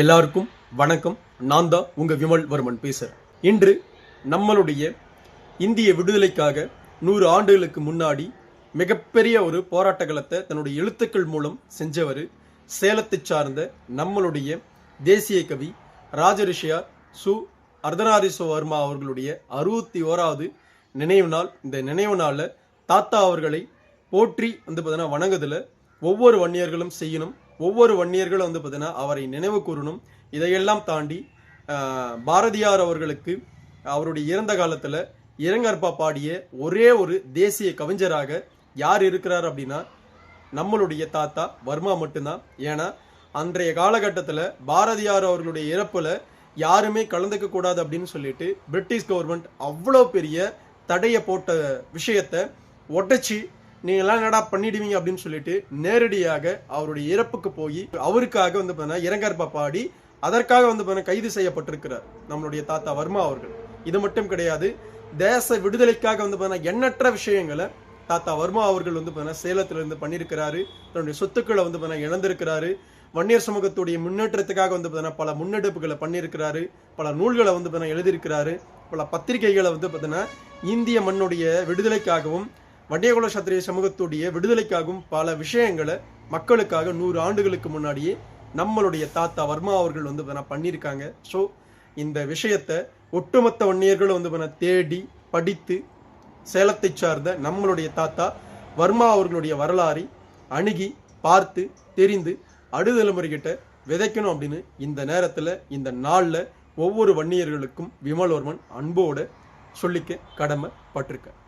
எல்லாருக்கும் வணக்கம். நான் தான் உங்கள் விமல் வர்மன் பேசுகிறேன் இன்று நம்மளுடைய இந்திய விடுதலைக்காக நூறு ஆண்டுகளுக்கு முன்னாடி மிகப்பெரிய ஒரு போராட்டகலத்தை தன்னுடைய எழுத்துக்கள் மூலம் செஞ்சவர் சேலத்தை சார்ந்த நம்மளுடைய தேசிய கவி ராஜரிஷியார் சு. அர்த்தநாரீஸ்வர வர்மா அவர்களுடைய அறுபத்தி ஓராவது நினைவு நாள். இந்த நினைவு நாளில் தாத்தா அவர்களை போற்றி வந்து பார்த்தீங்கன்னா வணங்குதில் ஒவ்வொரு வன்னியர்களும் செய்யணும். ஒவ்வொரு வன்னியர்களும் வந்து பார்த்தீங்கன்னா அவரை நினைவு கூறணும். இதையெல்லாம் தாண்டி பாரதியார் அவர்களுக்கு அவருடைய இறந்த காலத்தில் இறங்கற்பா பாடிய ஒரே ஒரு தேசிய கவிஞராக யார் இருக்கிறார் அப்படின்னா நம்மளுடைய தாத்தா வர்மா மட்டும்தான். ஏன்னா அன்றைய காலகட்டத்தில் பாரதியார் அவர்களுடைய இறப்பில் யாருமே கலந்துக்க கூடாது அப்படின்னு சொல்லிட்டு பிரிட்டிஷ் கவர்மெண்ட் அவ்வளோ பெரிய தடையை போட்ட விஷயத்தை உடைச்சி நீங்களாம் என்னடா பண்ணிடுவீங்க அப்படின்னு சொல்லிட்டு நேரடியாக அவருடைய இறப்புக்கு போய் அவருக்காக வந்து பார்த்தீங்கன்னா இரங்கற்பா பாடி அதற்காக வந்து பார்த்தீங்கன்னா கைது செய்யப்பட்டிருக்கிறார் நம்மளுடைய தாத்தா வர்மா அவர்கள். இது மட்டும் கிடையாது தேச விடுதலைக்காக வந்து பார்த்தீங்கன்னா எண்ணற்ற விஷயங்களை தாத்தா வர்மா அவர்கள் வந்து பார்த்தீங்கன்னா சேலத்திலிருந்து பண்ணியிருக்கிறாரு. தன்னுடைய சொத்துக்களை வந்து பார்த்தீங்கன்னா இழந்திருக்கிறாரு. வன்னியர் சமூகத்துடைய முன்னேற்றத்துக்காக வந்து பார்த்தீங்கன்னா பல முன்னெடுப்புகளை பண்ணியிருக்கிறாரு. பல நூல்களை வந்து பார்த்தீங்கன்னா எழுதியிருக்கிறாரு. பல பத்திரிகைகளை வந்து பார்த்தீங்கன்னா இந்திய மண்ணுடைய விடுதலைக்காகவும் வன்னியகுல சத்திரிய சமூகத்துடைய விடுதலைக்காகவும் பல விஷயங்களை மக்களுக்காக நூறு ஆண்டுகளுக்கு முன்னாடியே நம்மளுடைய தாத்தா வர்மா அவர்கள் வந்து பண்ணியிருக்காங்க. ஸோ இந்த விஷயத்தை ஒட்டுமொத்த வன்னியர்களும் வந்து தேடி படித்து சேலத்தை சார்ந்த நம்மளுடைய தாத்தா வர்மா அவர்களுடைய வரலாறை அணுகி பார்த்து தெரிந்து அடுதலைமுறைகிட்ட விதைக்கணும் அப்படின்னு இந்த நேரத்தில் இந்த நாளில் ஒவ்வொரு வன்னியர்களுக்கும் விமல்வர்மன் அன்போட சொல்லிக்க கடமைப்பட்டிருக்கேன்